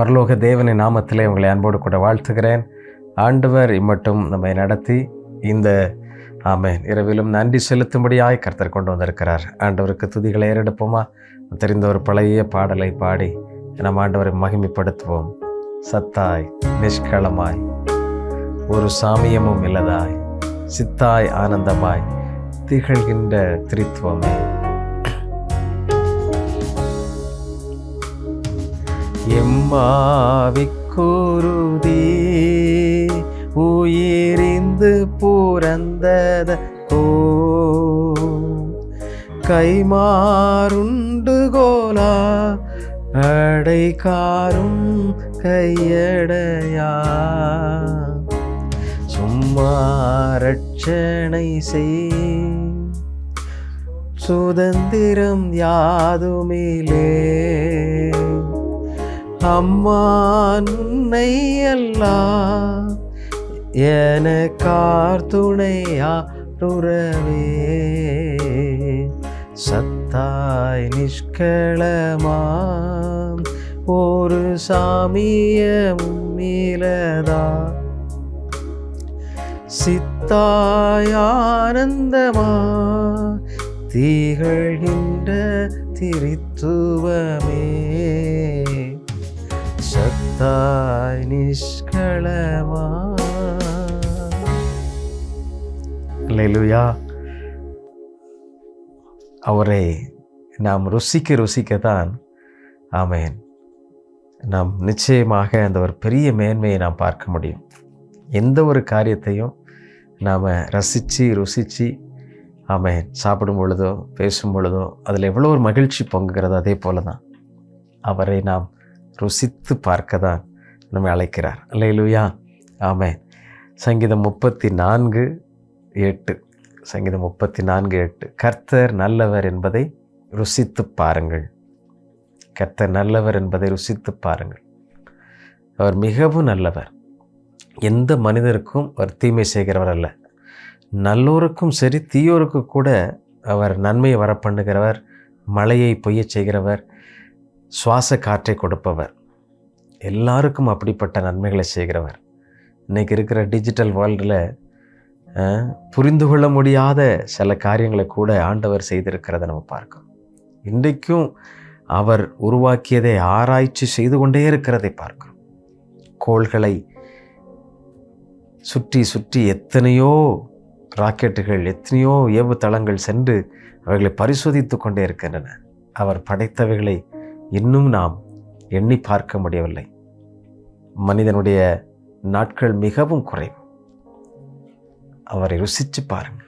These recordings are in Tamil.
பரலோக தேவனின் நாமத்திலே உங்களை அன்போடு கூட வாழ்த்துகிறேன். ஆண்டவர் இம்மட்டும் நம்மை நடத்தி இந்த ஆமேன் இரவிலும் நன்றி செலுத்தும்படியாய் கர்த்தர் கொண்டு வந்திருக்கிறார். ஆண்டவருக்கு துதிகளை ஏறெடுப்போமா? தெரிந்த ஒரு பழைய பாடலை பாடி நம் ஆண்டவரை மகிமைப்படுத்துவோம். சத்தாய் நிஷ்களமாய் ஒரு சாமியமும் இல்லதாய் சித்தாய் ஆனந்தமாய் திகழ்கின்ற திரித்துவமே. எம்மாவிக்குருதி உயிரிந்து புரந்தத கோ. கைமாறுண்டு கோலா அடைக்காரும் கையடையா. சும்மா ரட்சணை செய் சுதந்திரம் யாதுமிலே. அம்மா உன்னை அல்லா எனக்கார் துணையா ருறவே சத்தாய் நிஷ்களமாம் ஒரு சாமிய மீளதா சித்தாயானந்தமா தீகழ்கின்ற திரித்துவமே. தாய் நிஷ்களமா லெலுயா அவரை நாம் ருசிக்க ருசிக்கத்தான். ஆமேன். நாம் நிச்சயமாக அந்த ஒரு பெரிய மேன்மையை நாம் பார்க்க முடியும். எந்த ஒரு காரியத்தையும் நாம் ரசித்து ருசித்து ஆமேன் சாப்பிடும் பொழுதோ பேசும் பொழுதோ அதில் எவ்வளோ ஒரு மகிழ்ச்சி பொங்குகிறது அதே போல தான் அவரை நாம் ருசித்து பார்க்க தான் நம்மை அழைக்கிறார். அல்லையிலுயா ஆமே சங்கீதம் முப்பத்தி நான்கு எட்டு. சங்கீதம் முப்பத்தி நான்கு எட்டு. கர்த்தர் நல்லவர் என்பதை ருசித்து பாருங்கள். கர்த்தர் நல்லவர் என்பதை ருசித்து பாருங்கள். அவர் மிகவும் நல்லவர். எந்த மனிதருக்கும் அவர் தீமை செய்கிறவர் அல்ல. நல்லோருக்கும் சரி தீயோருக்கு கூட அவர் நன்மையை வர பண்ணுகிறவர் மழையை பொய்யச் செய்கிறவர் சுவாச காற்றை கொடுப்பவர். எல்லாருக்கும் அப்படிப்பட்ட நன்மைகளை செய்கிறவர். இன்றைக்கி இருக்கிற டிஜிட்டல் வேர்ல்டில் புரிந்து கொள்ள முடியாத சில காரியங்களை கூட ஆண்டவர் செய்திருக்கிறத நம்ம பார்க்கணும். இன்றைக்கும் அவர் உருவாக்கியதை ஆராய்ச்சி செய்து கொண்டே இருக்கிறதை பார்க்கிறோம். கோள்களை சுற்றி சுற்றி எத்தனையோ ராக்கெட்டுகள் எத்தனையோ ஏவுதளங்கள் சென்று அவைகளை பரிசோதித்து கொண்டே இருக்கின்றன. அவர் படைத்தவைகளை இன்னும் நாம் எண்ணி பார்க்க முடியவில்லை. மனிதனுடைய நாட்கள் மிகவும் குறைவு. அவரை ருசித்து பாருங்கள்.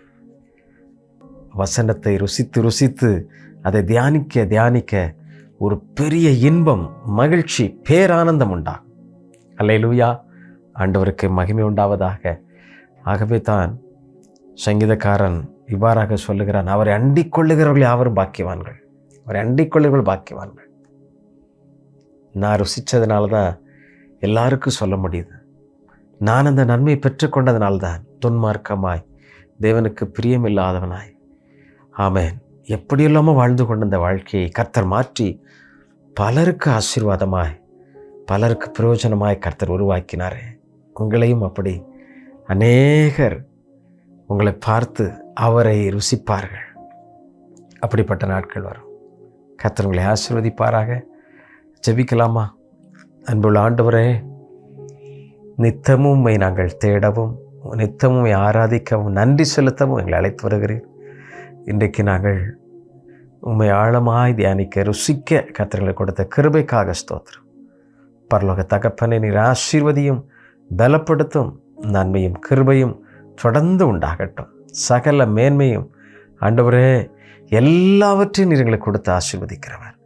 வசனத்தை ருசித்து ருசித்து அதை தியானிக்க தியானிக்க ஒரு பெரிய இன்பம் மகிழ்ச்சி பேரானந்தம் உண்டா அல்லையிலூயா ஆண்டவருக்கு மகிமை உண்டாவதாக. ஆகவே தான் சங்கீதக்காரன் இவ்வாறாக சொல்லுகிறான் அவரை அண்டிக் கொள்ளுகிறவர்கள் யாவரும் பாக்கியவான்கள். அவரை அண்டிக் கொள்ளுகிறவர்கள் பாக்கியவான்கள். நான் ருசித்ததுனால தான் எல்லாருக்கும் சொல்ல முடியுது. நான் அந்த நன்மையை பெற்றுக்கொண்டதுனால்தான் துன்மார்க்கமாய் தேவனுக்கு பிரியமில்லாதவனாய். ஆமேன். எப்படியெல்லாமோ வாழ்ந்து கொண்ட இந்த வாழ்க்கையை கர்த்தர் மாற்றி பலருக்கு ஆசீர்வாதமாய் பலருக்கு பிரயோஜனமாய் கர்த்தர் உருவாக்கினார். உங்களையும் அப்படி அநேகர் உங்களை பார்த்து அவரை ருசிப்பார்கள். அப்படிப்பட்ட நாட்கள் வரும். கர்த்தர் உங்களை ஆசீர்வதிப்பாராக. ஜெபிக்கலாமா? அன்புள்ள ஆண்டவரே நித்தமும் உண்மை நாங்கள் தேடவும் நித்தமும் ஆராதிக்கவும் நன்றி செலுத்தவும் எங்களை அழைத்து வருகிறேன் இன்றைக்கு நாங்கள் உண்மை ஆழமாய் தியானிக்க ருசிக்க கத்திரங்களை கொடுத்த கிருபைக்காக ஸ்தோத்திரம். பரலோக தகப்பனை நீர் ஆசீர்வதியும் பலப்படுத்தும் நன்மையும் கிருபையும் தொடர்ந்து உண்டாகட்டும். சகல மேன்மையும் ஆண்டவரே எல்லாவற்றையும் நீர் எங்களுக்கு கொடுத்து ஆசீர்வதிக்கிறவர்.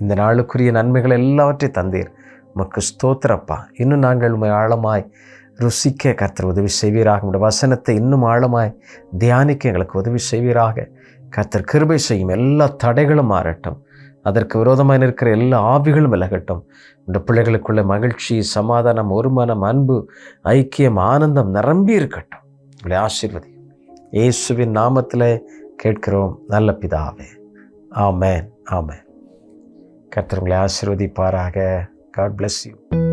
இந்த நாளுக்குரிய நன்மைகள் எல்லாவற்றையும் தந்தீர். உமக்கு ஸ்தோத்திரப்பா. இன்னும் நாங்கள் உண்மை ஆழமாய் ருசிக்க கர்த்தர் உதவி செய்வீராக. உடைய வசனத்தை இன்னும் ஆழமாய் தியானிக்க எங்களுக்கு உதவி செய்வீராக. கர்த்தர் கிருபை செய்யும் எல்லா தடைகளும் மாறட்டும். அதற்கு விரோதமாக இருக்கிற எல்லா ஆவிகளும் விலகட்டும். இந்த பிள்ளைகளுக்குள்ள மகிழ்ச்சி சமாதானம் ஒருமனம் அன்பு ஐக்கியம் ஆனந்தம் நிரம்பி இருக்கட்டும். உங்களை ஆசீர்வதி. இயேசுவின் நாமத்தில் கேட்கிறோம். நல்ல பிதாவே. ஆமேன். ஆமேன். கர்த்தர்களை ஆசிர்வதிப்பாராக. ஆசீர்வதிப்பாராக காட் பிளஸ் யூ